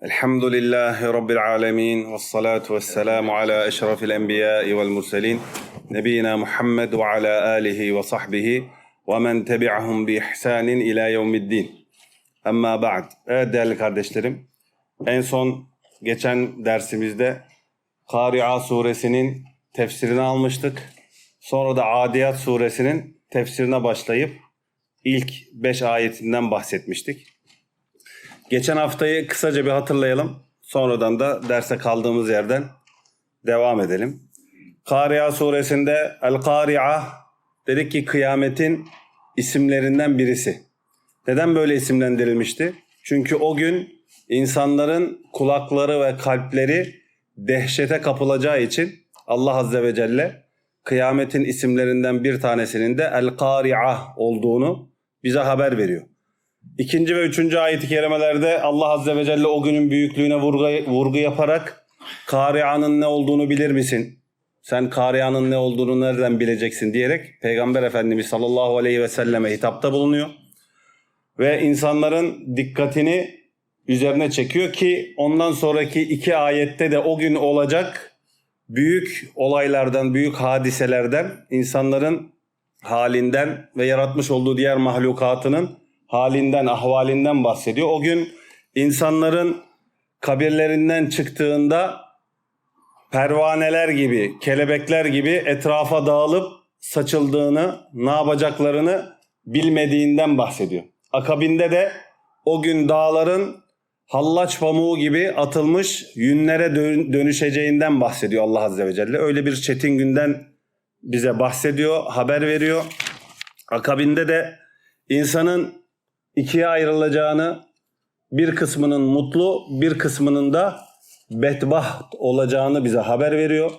الحمد لله رب العالمين والصلاة والسلام على أشرف الأنبياء والمرسلين نبينا محمد وعلى آله وصحبه ومن تبعهم بإحسان إلى يوم الدين Amma ba'd. Evet değerli kardeşlerim. En son geçen dersimizde Kari'a suresinin tefsirini almıştık. Sonra da Adiyat suresinin tefsirine başlayıp ilk 5 ayetinden bahsetmiştik. Geçen haftayı kısaca bir hatırlayalım. Sonradan da derse kaldığımız yerden devam edelim. Kari'a suresinde El-Kari'a dedik ki kıyametin isimlerinden birisi. Neden böyle isimlendirilmişti? Çünkü o gün insanların kulakları ve kalpleri dehşete kapılacağı için Allah Azze ve Celle kıyametin isimlerinden bir tanesinin de El-Kari'a olduğunu bize haber veriyor. İkinci ve üçüncü ayet-i kerimelerde Allah Azze ve Celle o günün büyüklüğüne vurgu, vurgu yaparak Kari'anın ne olduğunu bilir misin? Sen Kari'anın ne olduğunu nereden bileceksin diyerek Peygamber Efendimiz sallallahu aleyhi ve selleme hitapta bulunuyor. Ve insanların dikkatini üzerine çekiyor ki ondan sonraki iki ayette de o gün olacak büyük olaylardan, büyük hadiselerden, insanların halinden ve yaratmış olduğu diğer mahlukatının halinden, ahvalinden bahsediyor. O gün insanların kabirlerinden çıktığında pervaneler gibi, kelebekler gibi etrafa dağılıp saçıldığını, ne yapacaklarını bilmediğinden bahsediyor. Akabinde de o gün dağların hallaç pamuğu gibi atılmış yünlere dön- dönüşeceğinden bahsediyor Allah Azze ve Celle. Öyle bir çetin günden bize bahsediyor, haber veriyor. Akabinde de insanın ikiye ayrılacağını, bir kısmının mutlu, bir kısmının da bedbaht olacağını bize haber veriyor.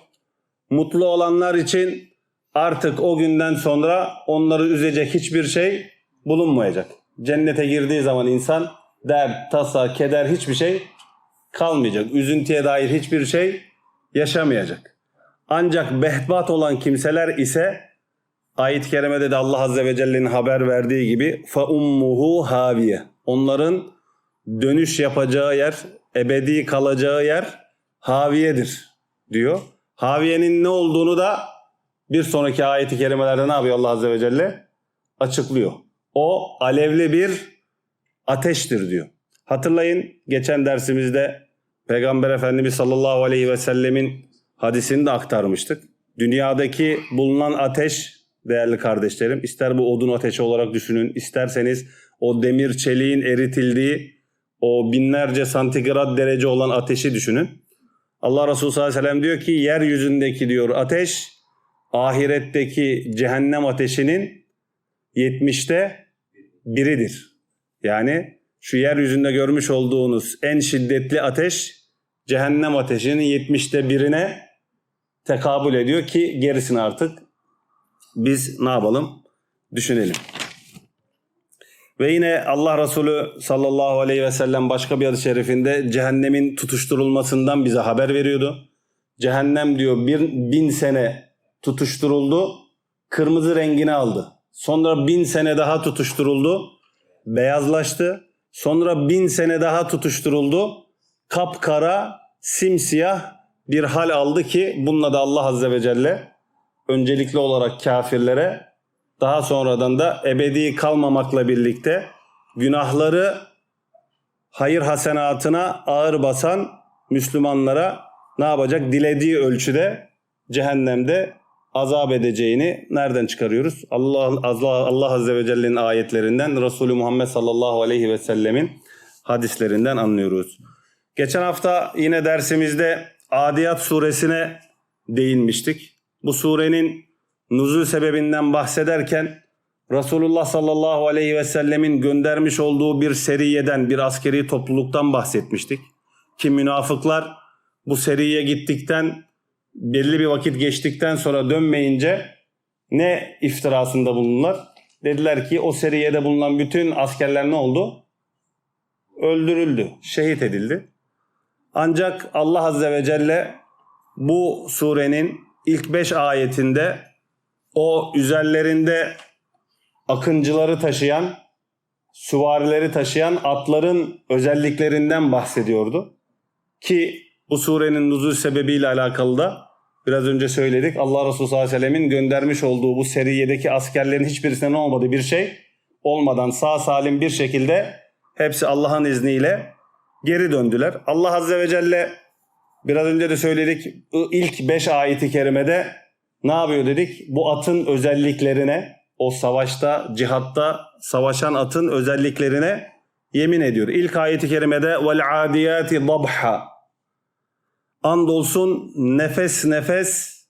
Mutlu olanlar için artık o günden sonra onları üzecek hiçbir şey bulunmayacak. Cennete girdiği zaman insan dert, tasa, keder hiçbir şey kalmayacak. Üzüntüye dair hiçbir şey yaşamayacak. Ancak behbat olan kimseler ise ayet-i kerimede de Allah Azze ve Celle'nin haber verdiği gibi fa ummuhu haviye. Onların dönüş yapacağı yer, ebedi kalacağı yer haviyedir diyor. Haviyenin ne olduğunu da bir sonraki ayet-i kerimelerde ne yapıyor Allah Azze ve Celle? Açıklıyor. O alevli bir ateştir diyor. Hatırlayın geçen dersimizde Peygamber Efendimiz sallallahu aleyhi ve sellemin hadisini de aktarmıştık. Dünyadaki bulunan ateş değerli kardeşlerim ister bu odun ateşi olarak düşünün isterseniz o demir çeliğin eritildiği o binlerce santigrat derece olan ateşi düşünün. Allah Resulü sallallahu aleyhi ve sellem diyor ki yeryüzündeki diyor ateş ahiretteki cehennem ateşinin 70'te biridir. Yani şu yeryüzünde görmüş olduğunuz en şiddetli ateş cehennem ateşinin 70'te birine tekabül ediyor ki gerisini artık biz ne yapalım düşünelim. Ve yine Allah Resulü sallallahu aleyhi ve sellem başka bir hadis-i şerifinde cehennemin tutuşturulmasından bize haber veriyordu. Cehennem diyor bir bin sene tutuşturuldu, kırmızı rengini aldı. Sonra bin sene daha tutuşturuldu, beyazlaştı. Sonra bin sene daha tutuşturuldu, kapkara, simsiyah bir hal aldı ki bununla da Allah Azze ve Celle öncelikli olarak kafirlere daha sonradan da ebedi kalmamakla birlikte günahları hayır hasenatına ağır basan Müslümanlara ne yapacak? Dilediği ölçüde cehennemde azap edeceğini nereden çıkarıyoruz? Allah Allah, Allah Azze ve Celle'nin ayetlerinden, Resulü Muhammed sallallahu aleyhi ve sellemin hadislerinden anlıyoruz. Geçen hafta yine dersimizde Adiyat suresine değinmiştik. Bu surenin nuzul sebebinden bahsederken Resulullah sallallahu aleyhi ve sellemin göndermiş olduğu bir seriyeden, bir askeri topluluktan bahsetmiştik. Ki münafıklar bu seriye gittikten belli bir vakit geçtikten sonra dönmeyince ne iftirasında bulundular? Dediler ki o seriyede bulunan bütün askerler ne oldu? Öldürüldü, şehit edildi. Ancak Allah Azze ve Celle bu surenin ilk beş ayetinde o üzerlerinde akıncıları taşıyan süvarileri taşıyan atların özelliklerinden bahsediyordu. Ki bu surenin nuzul sebebiyle alakalı da biraz önce söyledik. Allah Resulü sallallahu aleyhi ve sellemin göndermiş olduğu bu seriyedeki askerlerin hiçbirisine ne olmadı bir şey olmadan sağ salim bir şekilde hepsi Allah'ın izniyle geri döndüler. Allah Azze ve Celle biraz önce de söyledik ilk 5 ayeti kerimede ne yapıyor dedik? Bu atın özelliklerine o savaşta, cihatta savaşan atın özelliklerine yemin ediyor. İlk ayeti kerimede vel adiyati dabha. Andolsun nefes nefes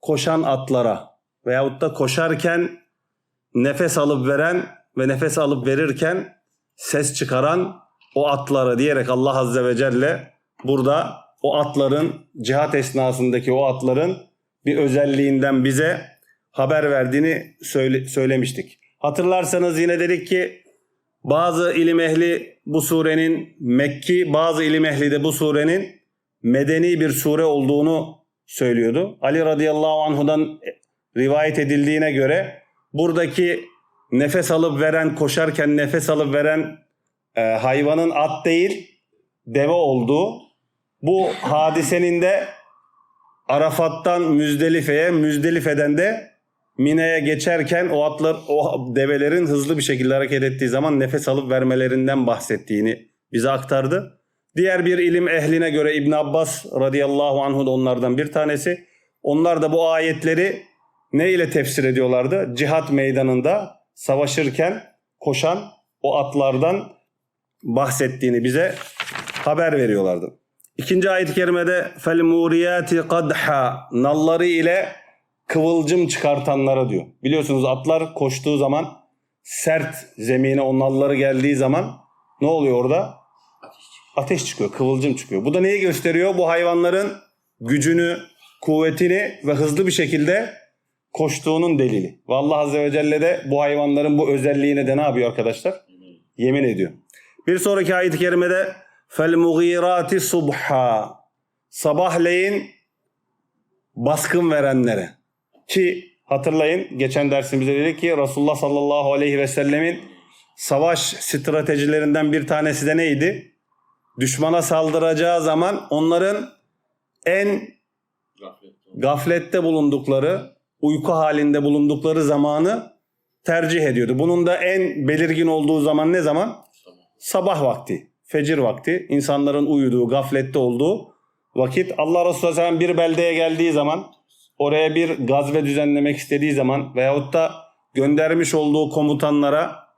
koşan atlara veyahut da koşarken nefes alıp veren ve nefes alıp verirken ses çıkaran o atlara diyerek Allah Azze ve Celle burada o atların cihat esnasındaki o atların bir özelliğinden bize haber verdiğini söyle, söylemiştik. Hatırlarsanız yine dedik ki bazı ilim ehli bu surenin Mekki, bazı ilim ehli de bu surenin medeni bir sure olduğunu söylüyordu. Ali radıyallahu anhudan rivayet edildiğine göre buradaki nefes alıp veren, koşarken nefes alıp veren e, hayvanın at değil, deve olduğu, bu hadisenin de Arafat'tan Müzdelife'ye, Müzdelife'den de Mine'ye geçerken o atlar, o develerin hızlı bir şekilde hareket ettiği zaman nefes alıp vermelerinden bahsettiğini bize aktardı. Diğer bir ilim ehline göre İbn Abbas radıyallahu anhu da onlardan bir tanesi. Onlar da bu ayetleri ne ile tefsir ediyorlardı? Cihat meydanında savaşırken koşan o atlardan bahsettiğini bize haber veriyorlardı. İkinci ayet-i kerimede fel muriyati kadha nalları ile kıvılcım çıkartanlara diyor. Biliyorsunuz atlar koştuğu zaman sert zemine o nalları geldiği zaman ne oluyor orada? Ateş çıkıyor, kıvılcım çıkıyor. Bu da neyi gösteriyor? Bu hayvanların gücünü, kuvvetini ve hızlı bir şekilde koştuğunun delili. Ve Allah Azze ve Celle de bu hayvanların bu özelliğine de ne yapıyor arkadaşlar? Yemin ediyor. Bir sonraki ayet-i kerimede fel mugirati subha sabahleyin baskın verenlere ki hatırlayın geçen dersimizde dedik ki Resulullah sallallahu aleyhi ve sellemin savaş stratejilerinden bir tanesi de neydi? Düşmana saldıracağı zaman onların en gaflette bulundukları, uyku halinde bulundukları zamanı tercih ediyordu. Bunun da en belirgin olduğu zaman ne zaman? Sabah vakti, fecir vakti. insanların uyuduğu, gaflette olduğu vakit. Allah Resulü Aleyhisselam bir beldeye geldiği zaman, oraya bir gazve düzenlemek istediği zaman veyahut da göndermiş olduğu komutanlara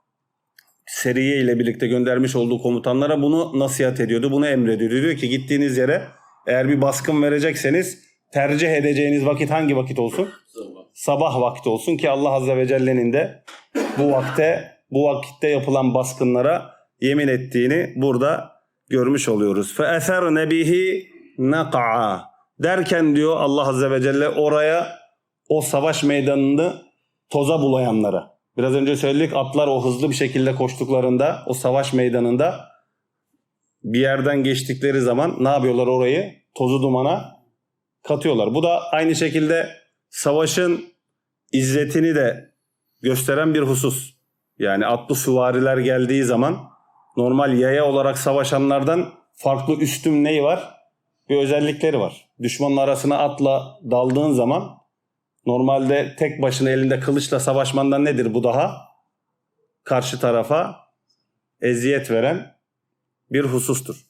seriye ile birlikte göndermiş olduğu komutanlara bunu nasihat ediyordu. Bunu emrediyordu. Diyor ki gittiğiniz yere eğer bir baskın verecekseniz tercih edeceğiniz vakit hangi vakit olsun? Sabah vakti olsun ki Allah Azze ve Celle'nin de bu vakte bu vakitte yapılan baskınlara yemin ettiğini burada görmüş oluyoruz. Fe eser nebihi naq'a derken diyor Allah Azze ve Celle oraya o savaş meydanını toza bulayanlara. Biraz önce söyledik atlar o hızlı bir şekilde koştuklarında o savaş meydanında bir yerden geçtikleri zaman ne yapıyorlar orayı? Tozu dumana katıyorlar. Bu da aynı şekilde savaşın izzetini de gösteren bir husus. Yani atlı süvariler geldiği zaman normal yaya olarak savaşanlardan farklı üstün neyi var? Bir özellikleri var. Düşmanın arasına atla daldığın zaman normalde tek başına elinde kılıçla savaşmandan nedir bu daha? Karşı tarafa eziyet veren bir husustur.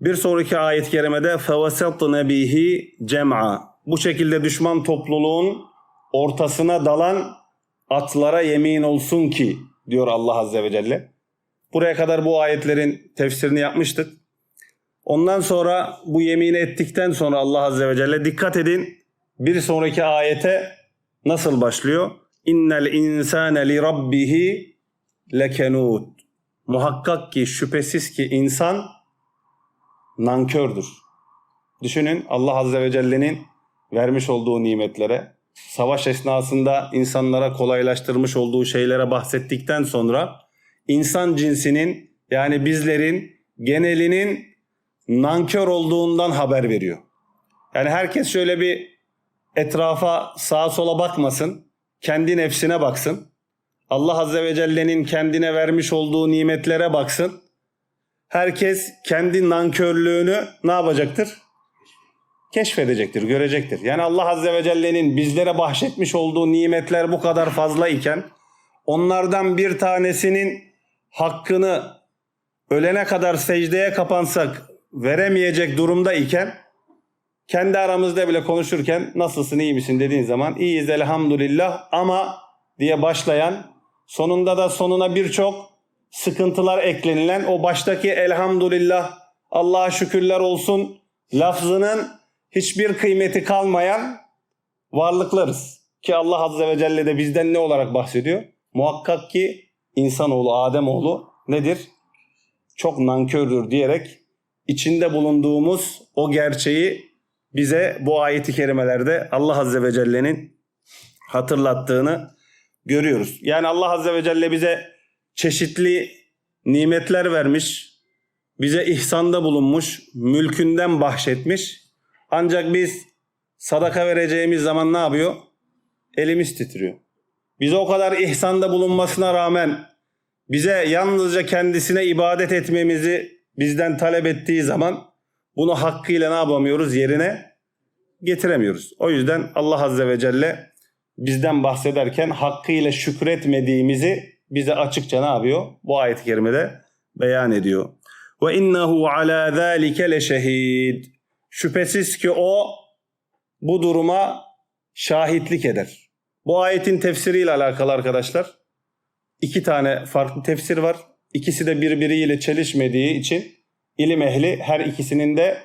Bir sonraki ayet-i kerimede فَوَسَطْنَ بِهِ cem'a. Bu şekilde düşman topluluğun ortasına dalan atlara yemin olsun ki diyor Allah Azze ve Celle. Buraya kadar bu ayetlerin tefsirini yapmıştık. Ondan sonra bu yemini ettikten sonra Allah Azze ve Celle dikkat edin bir sonraki ayete nasıl başlıyor? İnnel insane li rabbihi lekenut. Muhakkak ki şüphesiz ki insan nankördür. Düşünün Allah Azze ve Celle'nin vermiş olduğu nimetlere, savaş esnasında insanlara kolaylaştırmış olduğu şeylere bahsettikten sonra insan cinsinin yani bizlerin genelinin nankör olduğundan haber veriyor. Yani herkes şöyle bir etrafa sağa sola bakmasın, kendi nefsine baksın. Allah Azze ve Celle'nin kendine vermiş olduğu nimetlere baksın. Herkes kendi nankörlüğünü ne yapacaktır? Keşfedecektir, görecektir. Yani Allah Azze ve Celle'nin bizlere bahşetmiş olduğu nimetler bu kadar fazla iken onlardan bir tanesinin hakkını ölene kadar secdeye kapansak veremeyecek durumda iken kendi aramızda bile konuşurken nasılsın iyi misin dediğin zaman iyiyiz elhamdülillah ama diye başlayan sonunda da sonuna birçok sıkıntılar eklenilen o baştaki elhamdülillah Allah'a şükürler olsun lafzının hiçbir kıymeti kalmayan varlıklarız. Ki Allah Azze ve Celle de bizden ne olarak bahsediyor? Muhakkak ki insanoğlu, Ademoğlu nedir? Çok nankördür diyerek içinde bulunduğumuz o gerçeği bize bu ayeti kerimelerde Allah Azze ve Celle'nin hatırlattığını görüyoruz. Yani Allah Azze ve Celle bize çeşitli nimetler vermiş, bize ihsanda bulunmuş, mülkünden bahşetmiş. Ancak biz sadaka vereceğimiz zaman ne yapıyor? Elimiz titriyor. Bize o kadar ihsanda bulunmasına rağmen bize yalnızca kendisine ibadet etmemizi bizden talep ettiği zaman bunu hakkıyla ne yapamıyoruz? Yerine getiremiyoruz. O yüzden Allah Azze ve Celle bizden bahsederken hakkıyla şükretmediğimizi bize açıkça ne yapıyor? Bu ayet-i kerimede beyan ediyor. Ve innehu ala zalike leşehid. Şüphesiz ki o bu duruma şahitlik eder. Bu ayetin tefsiriyle alakalı arkadaşlar iki tane farklı tefsir var. İkisi de birbiriyle çelişmediği için ilim ehli her ikisinin de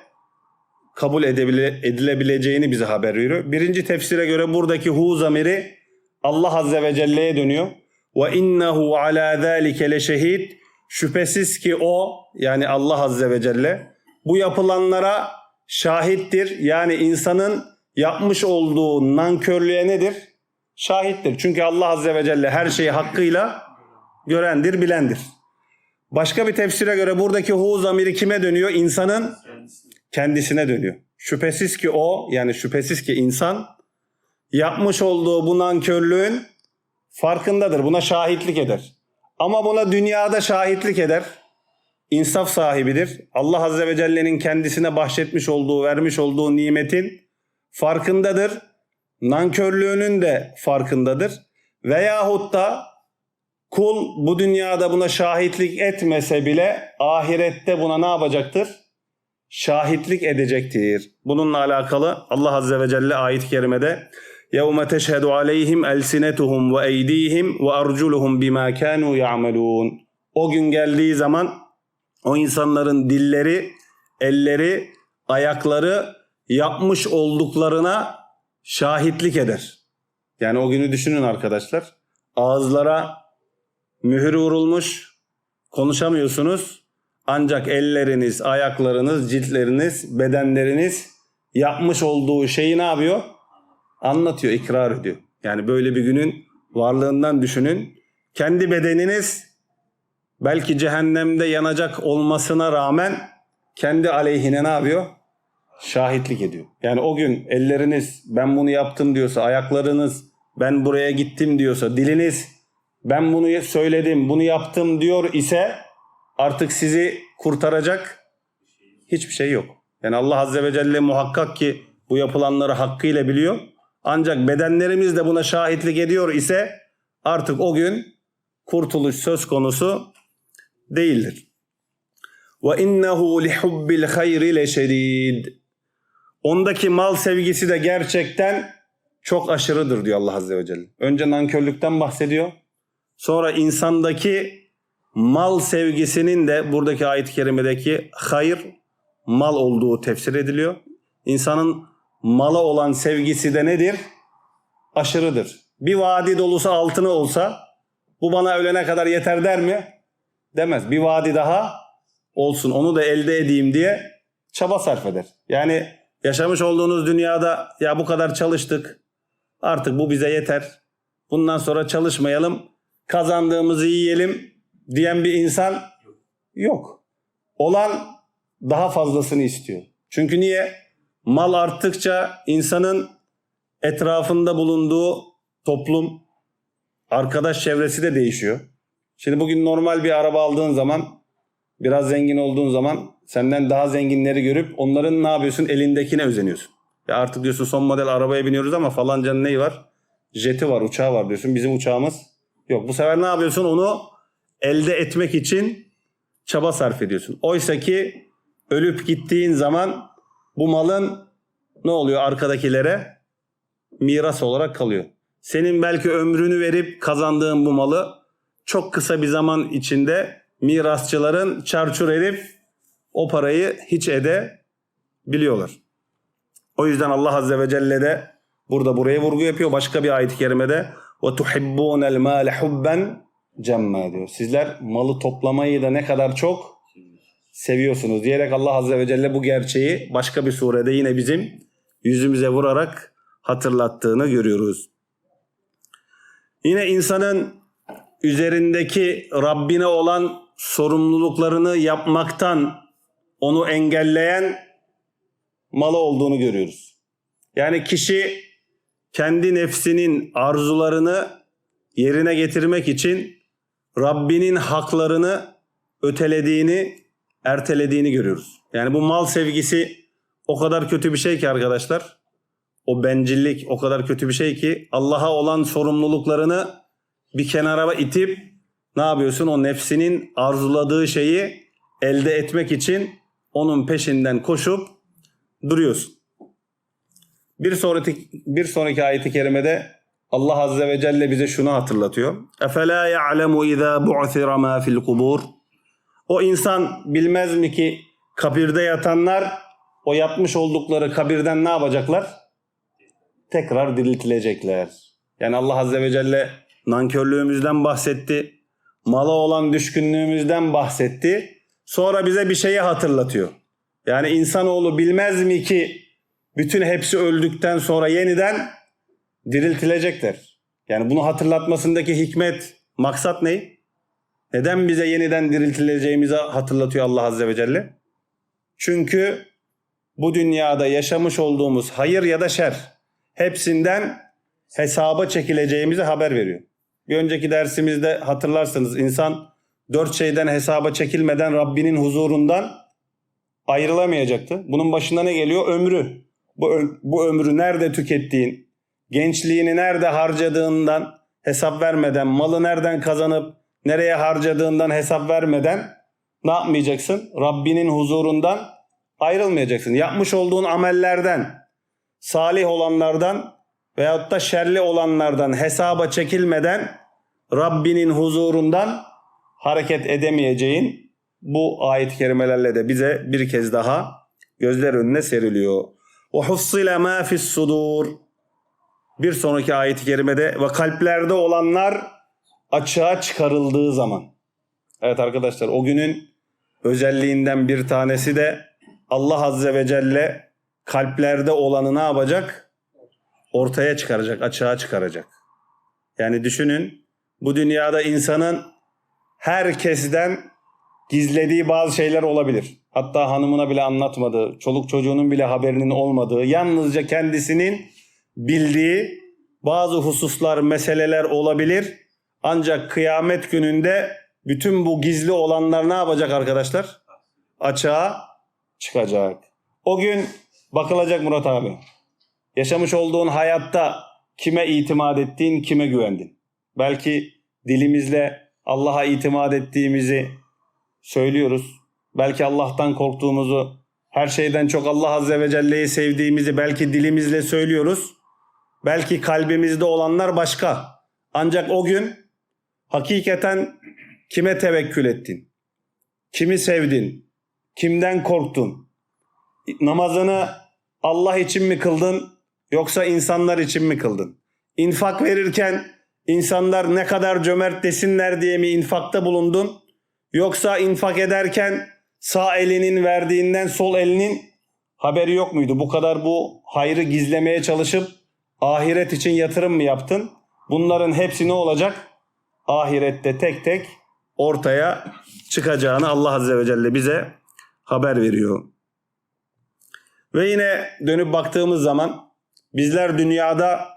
kabul edilebileceğini bize haber veriyor. Birinci tefsire göre buradaki hu zamiri Allah Azze ve Celle'ye dönüyor. Ve innehu ala zalike leşehid. Şüphesiz ki o yani Allah Azze ve Celle bu yapılanlara şahittir. Yani insanın yapmış olduğu nankörlüğe nedir? Şahittir. Çünkü Allah Azze ve Celle her şeyi hakkıyla görendir, bilendir. Başka bir tefsire göre buradaki hu zamiri kime dönüyor? İnsanın kendisine dönüyor. Şüphesiz ki o yani şüphesiz ki insan yapmış olduğu bu nankörlüğün farkındadır. Buna şahitlik eder. Ama buna dünyada şahitlik eder. İnsaf sahibidir. Allah Azze ve Celle'nin kendisine bahşetmiş olduğu, vermiş olduğu nimetin farkındadır nankörlüğünün de farkındadır. Veyahut da kul bu dünyada buna şahitlik etmese bile ahirette buna ne yapacaktır? Şahitlik edecektir. Bununla alakalı Allah Azze ve Celle ayet-i kerimede يَوْمَ تَشْهَدُ عَلَيْهِمْ أَلْسِنَتُهُمْ وَاَيْد۪يهِمْ وَاَرْجُلُهُمْ بِمَا كَانُوا يَعْمَلُونَ O gün geldiği zaman o insanların dilleri, elleri, ayakları yapmış olduklarına şahitlik eder. Yani o günü düşünün arkadaşlar. Ağızlara mühür vurulmuş, konuşamıyorsunuz. Ancak elleriniz, ayaklarınız, ciltleriniz, bedenleriniz yapmış olduğu şeyi ne yapıyor? Anlatıyor, ikrar ediyor. Yani böyle bir günün varlığından düşünün. Kendi bedeniniz belki cehennemde yanacak olmasına rağmen kendi aleyhine ne yapıyor? Şahitlik ediyor. Yani o gün elleriniz ben bunu yaptım diyorsa, ayaklarınız ben buraya gittim diyorsa, diliniz ben bunu söyledim, bunu yaptım diyor ise artık sizi kurtaracak hiçbir şey yok. Yani Allah Azze ve Celle muhakkak ki bu yapılanları hakkıyla biliyor. Ancak bedenlerimiz de buna şahitlik ediyor ise artık o gün kurtuluş söz konusu değildir. Ve innehu lihubbil hayri. Ondaki mal sevgisi de gerçekten çok aşırıdır diyor Allah Azze ve Celle. Önce nankörlükten bahsediyor. Sonra insandaki mal sevgisinin de buradaki ayet-i kerimedeki hayır mal olduğu tefsir ediliyor. İnsanın mala olan sevgisi de nedir? Aşırıdır. Bir vadi dolusu altını olsa bu bana ölene kadar yeter der mi? Demez. Bir vadi daha olsun onu da elde edeyim diye çaba sarf eder. Yani yaşamış olduğunuz dünyada ya bu kadar çalıştık artık bu bize yeter. Bundan sonra çalışmayalım kazandığımızı yiyelim diyen bir insan yok. Olan daha fazlasını istiyor. Çünkü niye? Mal arttıkça insanın etrafında bulunduğu toplum, Arkadaş çevresi de değişiyor. Şimdi bugün normal bir araba aldığın zaman biraz zengin olduğun zaman senden daha zenginleri görüp onların ne yapıyorsun elindekine özeniyorsun. Ya artık diyorsun son model arabaya biniyoruz ama falancanın neyi var? Jeti var, uçağı var diyorsun. Bizim uçağımız yok. Bu sefer ne yapıyorsun? Onu elde etmek için çaba sarf ediyorsun. Oysa ki ölüp gittiğin zaman bu malın ne oluyor arkadakilere? Miras olarak kalıyor. Senin belki ömrünü verip kazandığın bu malı çok kısa bir zaman içinde mirasçıların çarçur edip o parayı hiç ede biliyorlar. O yüzden Allah Azze ve Celle de burada buraya vurgu yapıyor. Başka bir ayet-i kerimede وَتُحِبُّونَ الْمَالَ حُبًّا cemma diyor. Sizler malı toplamayı da ne kadar çok seviyorsunuz diyerek Allah Azze ve Celle bu gerçeği başka bir surede yine bizim yüzümüze vurarak hatırlattığını görüyoruz. Yine insanın üzerindeki Rabbine olan sorumluluklarını yapmaktan onu engelleyen malı olduğunu görüyoruz. Yani kişi kendi nefsinin arzularını yerine getirmek için Rabbinin haklarını ötelediğini, ertelediğini görüyoruz. Yani bu mal sevgisi o kadar kötü bir şey ki arkadaşlar. O bencillik o kadar kötü bir şey ki Allah'a olan sorumluluklarını bir kenara itip ne yapıyorsun? O nefsinin arzuladığı şeyi elde etmek için onun peşinden koşup duruyorsun. Bir sonraki bir sonraki ayeti kerimede Allah azze ve celle bize şunu hatırlatıyor. Efela ya'lemu iza bu'thira ma fil kubur. O insan bilmez mi ki kabirde yatanlar o yatmış oldukları kabirden ne yapacaklar? Tekrar diriltilecekler. Yani Allah azze ve celle nankörlüğümüzden bahsetti. Mala olan düşkünlüğümüzden bahsetti. Sonra bize bir şeyi hatırlatıyor. Yani insanoğlu bilmez mi ki bütün hepsi öldükten sonra yeniden diriltilecekler. Yani bunu hatırlatmasındaki hikmet, maksat ne? Neden bize yeniden diriltileceğimizi hatırlatıyor Allah Azze ve Celle? Çünkü bu dünyada yaşamış olduğumuz hayır ya da şer hepsinden hesaba çekileceğimizi haber veriyor. Bir önceki dersimizde hatırlarsanız insan dört şeyden hesaba çekilmeden Rabbinin huzurundan ayrılamayacaktı. Bunun başında ne geliyor? Ömrü. Bu, bu ömrü nerede tükettiğin, gençliğini nerede harcadığından hesap vermeden, malı nereden kazanıp nereye harcadığından hesap vermeden ne yapmayacaksın? Rabbinin huzurundan ayrılmayacaksın. Yapmış olduğun amellerden, salih olanlardan veyahut da şerli olanlardan hesaba çekilmeden Rabbinin huzurundan hareket edemeyeceğin bu ayet-i kerimelerle de bize bir kez daha gözler önüne seriliyor. O hussile ma sudur. Bir sonraki ayet-i kerimede ve kalplerde olanlar açığa çıkarıldığı zaman. Evet arkadaşlar o günün özelliğinden bir tanesi de Allah Azze ve Celle kalplerde olanı ne yapacak? Ortaya çıkaracak, açığa çıkaracak. Yani düşünün bu dünyada insanın herkesten gizlediği bazı şeyler olabilir. Hatta hanımına bile anlatmadığı, çoluk çocuğunun bile haberinin olmadığı, yalnızca kendisinin bildiği bazı hususlar, meseleler olabilir. Ancak kıyamet gününde bütün bu gizli olanlar ne yapacak arkadaşlar? Açığa çıkacak. O gün bakılacak Murat abi. Yaşamış olduğun hayatta kime itimat ettiğin, kime güvendin? Belki dilimizle Allah'a itimat ettiğimizi söylüyoruz. Belki Allah'tan korktuğumuzu, her şeyden çok Allah Azze ve Celle'yi sevdiğimizi belki dilimizle söylüyoruz. Belki kalbimizde olanlar başka. Ancak o gün hakikaten kime tevekkül ettin? Kimi sevdin? Kimden korktun? Namazını Allah için mi kıldın yoksa insanlar için mi kıldın? İnfak verirken insanlar ne kadar cömert desinler diye mi infakta bulundun? Yoksa infak ederken sağ elinin verdiğinden sol elinin haberi yok muydu? Bu kadar bu hayrı gizlemeye çalışıp ahiret için yatırım mı yaptın? Bunların hepsi ne olacak? Ahirette tek tek ortaya çıkacağını Allah Azze ve Celle bize haber veriyor. Ve yine dönüp baktığımız zaman bizler dünyada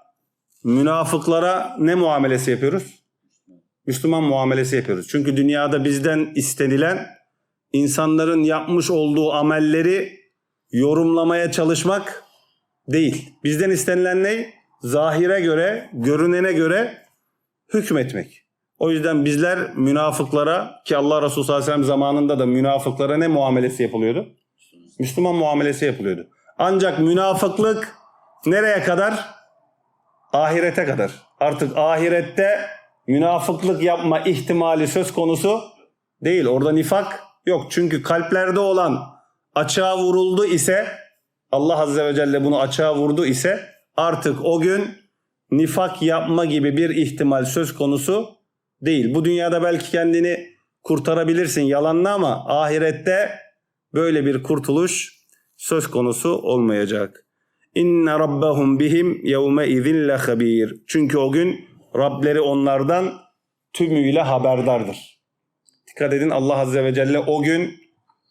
münafıklara ne muamelesi yapıyoruz? Müslüman muamelesi yapıyoruz. Çünkü dünyada bizden istenilen insanların yapmış olduğu amelleri yorumlamaya çalışmak değil. Bizden istenilen ne? Zahire göre, görünene göre hükmetmek. O yüzden bizler münafıklara ki Allah Resulü sallallahu aleyhi ve sellem zamanında da münafıklara ne muamelesi yapılıyordu? Müslüman muamelesi yapılıyordu. Ancak münafıklık nereye kadar? Ahirete kadar. Artık ahirette münafıklık yapma ihtimali söz konusu değil. Orada nifak yok. Çünkü kalplerde olan açığa vuruldu ise Allah Azze ve Celle bunu açığa vurdu ise artık o gün nifak yapma gibi bir ihtimal söz konusu değil. Bu dünyada belki kendini kurtarabilirsin yalanla ama ahirette böyle bir kurtuluş söz konusu olmayacak. İnne rabbahum bihim yevme izin habir. Çünkü o gün Rableri onlardan tümüyle haberdardır. Dikkat edin Allah Azze ve Celle o gün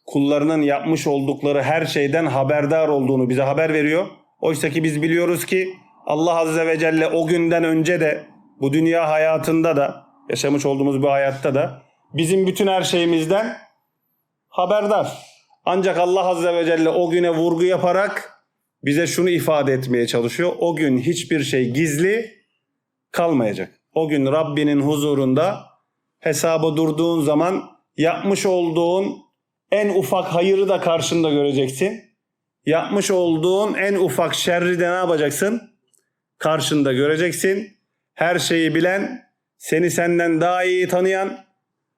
kullarının yapmış oldukları her şeyden haberdar olduğunu bize haber veriyor. Oysa ki biz biliyoruz ki Allah Azze ve Celle o günden önce de bu dünya hayatında da yaşamış olduğumuz bu hayatta da bizim bütün her şeyimizden haberdar. Ancak Allah Azze ve Celle o güne vurgu yaparak bize şunu ifade etmeye çalışıyor. O gün hiçbir şey gizli kalmayacak. O gün Rabbinin huzurunda hesaba durduğun zaman yapmış olduğun en ufak hayırı da karşında göreceksin. Yapmış olduğun en ufak şerri de ne yapacaksın? Karşında göreceksin. Her şeyi bilen, seni senden daha iyi tanıyan,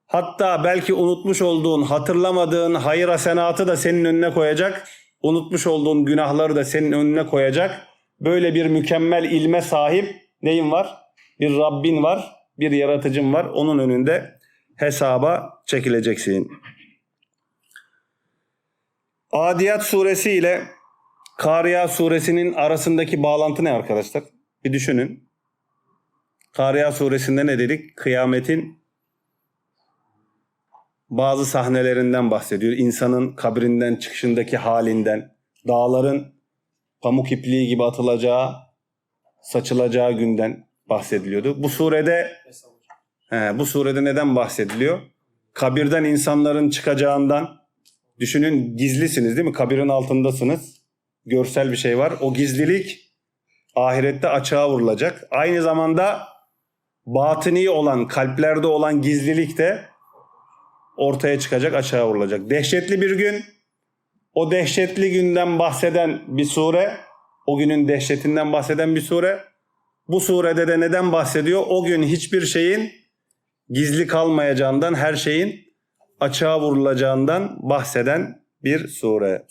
hatta belki unutmuş olduğun, hatırlamadığın hayır hasenatı da senin önüne koyacak. Unutmuş olduğun günahları da senin önüne koyacak. Böyle bir mükemmel ilme sahip neyin var? Bir Rabbin var, bir yaratıcın var. Onun önünde hesaba çekileceksin. Adiyat suresi ile Kariya suresinin arasındaki bağlantı ne arkadaşlar? Bir düşünün. Kariya suresinde ne dedik? Kıyametin bazı sahnelerinden bahsediyor. İnsanın kabrinden çıkışındaki halinden, dağların pamuk ipliği gibi atılacağı, saçılacağı günden bahsediliyordu. Bu surede he, bu surede neden bahsediliyor? Kabirden insanların çıkacağından düşünün gizlisiniz değil mi? Kabirin altındasınız. Görsel bir şey var. O gizlilik ahirette açığa vurulacak. Aynı zamanda batini olan, kalplerde olan gizlilik de ortaya çıkacak, açığa vurulacak. Dehşetli bir gün. O dehşetli günden bahseden bir sure, o günün dehşetinden bahseden bir sure. Bu surede de neden bahsediyor? O gün hiçbir şeyin gizli kalmayacağından, her şeyin açığa vurulacağından bahseden bir sure.